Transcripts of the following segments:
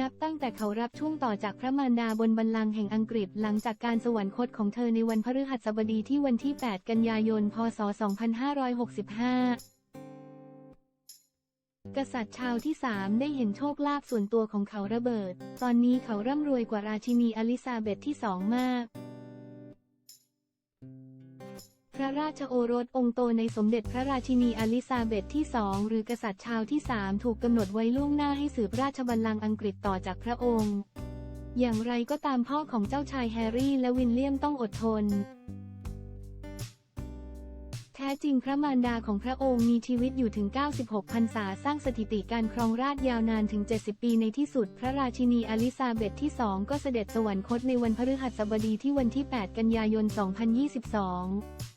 นับตั้งแต่เขารับช่วงต่อจากพระมารดาบนบัลลังก์แห่งอังกฤษหลังจากการสวรรคตของเธอในวันพฤหัสบดีที่วันที่ 8 กันยายน พ.ศ.2565กษัตริย์ชาวที่สามได้เห็นโชคลาภส่วนตัวของเขาระเบิด ตอนนี้เขาร่ำรวยกว่าราชินีอลิซาเบธที่สองมาก พระราชโอรสองค์โตในสมเด็จพระราชินีอลิซาเบธที่สองหรือกษัตริย์ชาวที่สามถูกกำหนดไว้ล่วงหน้าให้สืบราชบัลลังก์อังกฤษต่อจากพระองค์ อย่างไรก็ตามพ่อของเจ้าชายแฮร์รี่และวิลเลียมต้องอดทน แท้จริงพระมารดาของพระองค์มีชีวิตอยู่ถึง 96พรรษาสร้างสถิติการครองราชยาวนานถึง 70 ปีในที่สุด พระราชินีอลิซาเบธที่สองก็เสด็จสวรรคตในวันพฤหัสบดีที่วันที่ 8 กันยายน 2022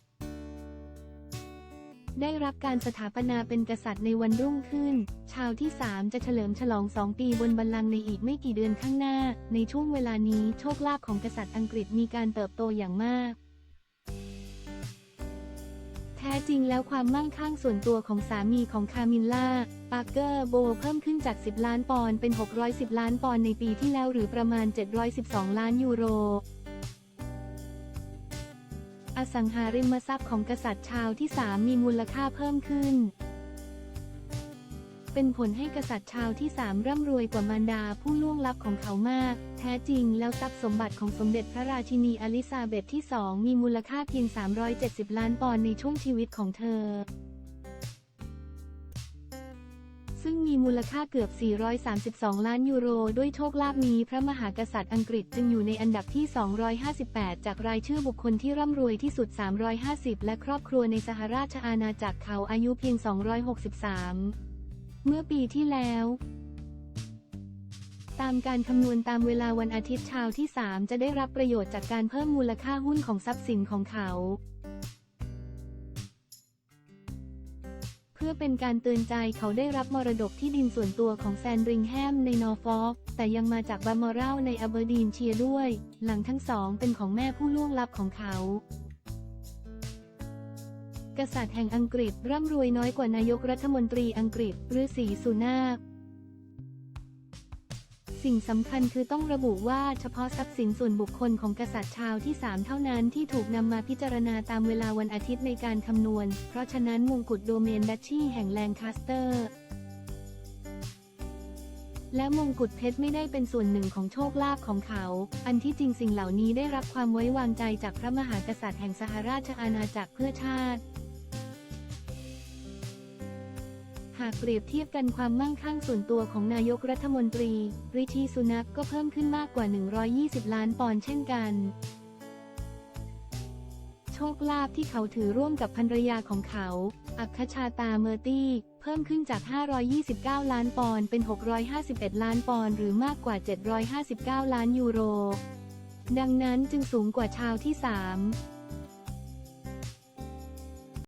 ได้รับการสถาปนาเป็นกษัตริย์ในวันรุ่งขึ้น ชาวที่สามจะเฉลิมฉลองสองปีบนบัลลังก์ในอีกไม่กี่เดือนข้างหน้า ในช่วงเวลานี้โชคลาภของกษัตริย์อังกฤษมีการเติบโตอย่างมาก แท้จริงแล้วความมั่งคั่งส่วนตัวของสามีของคามิลล่า ปาร์เกอร์โบเพิ่มขึ้นจาก 10 ล้านปอนด์เป็น 610 ล้านปอนด์ในปีที่แล้วหรือประมาณ 712 ล้านยูโร อสังหาริมทรัพย์ของกษัตริย์ชาวที่ 3 มีมูลค่าเพิ่มขึ้น เป็นผลให้กษัตริย์ชาวที่ 3 ร่ำรวยกว่ามารดาผู้ล่วงลับของเขามาก แท้จริงแล้วทรัพย์สมบัติของสมเด็จพระราชินีอลิซาเบธที่ 2 มีมูลค่าเพียง 370 ล้านปอนด์ในช่วงชีวิตของเธอ ซึ่งมีมูลค่าเกือบ 432 ล้านยูโร ด้วยโชคลาภนี้พระมหากษัตริย์อังกฤษจึงอยู่ในอันดับที่ 258 จากรายชื่อบุคคลที่ร่ำรวยที่สุด 350 และครอบครัวในสหราชอาณาจักรเขาอายุเพียง 263 เมื่อปีที่แล้วตามการคำนวณตามเวลาวันอาทิตย์ชาวที่ 3 จะได้รับประโยชน์จากการเพิ่มมูลค่าหุ้นของทรัพย์สินของเขา พื่อเป็นการเตือนใจเขาได้รับมรดกที่ดินส่วนตัวของแซนดริงแฮมในนอร์ฟอล์กแต่ยังมาจากบัมเมอรัลในอเบอร์ดีนเชียด้วย หลังทั้งสองเป็นของแม่ผู้ล่วงลับของเขา กษัตริย์แห่งอังกฤษร่ำรวยน้อยกว่านายกรัฐมนตรีอังกฤษหรือสีสุนาค สิ่งสำคัญคือต้องระบุว่าเฉพาะทรัพย์สินส่วนบุคคลของกษัตริย์ชาวที่ 3 เท่านั้นที่ถูกนำมาพิจารณาตามเวลาวันอาทิตย์ในการคำนวณ เพราะฉะนั้นมงกุฎโดเมนดัชชีแห่งแลนคาสเตอร์ และมงกุฎเพชรไม่ได้เป็นส่วนหนึ่งของโชคลาภของเขา อันที่จริงสิ่งเหล่านี้ได้รับความไว้วางใจจากพระมหากษัตริย์แห่งสหราชอาณาจักรเพื่อชาติ หากเปรียบเทียบกันความมั่งคั่งส่วนตัวของนายกรัฐมนตรี ริชีสุนักก็เพิ่มขึ้นมากกว่า 120 ล้านปอนด์เช่นกัน โชคลาภที่เขาถือร่วมกับภรรยาของเขา อัคชาตาเมอร์ตี้ เพิ่มขึ้นจาก 529 ล้านปอนด์เป็น 651 ล้านปอนด์หรือมากกว่า 759 ล้านยูโร ดังนั้นจึงสูงกว่าชาวที่ 3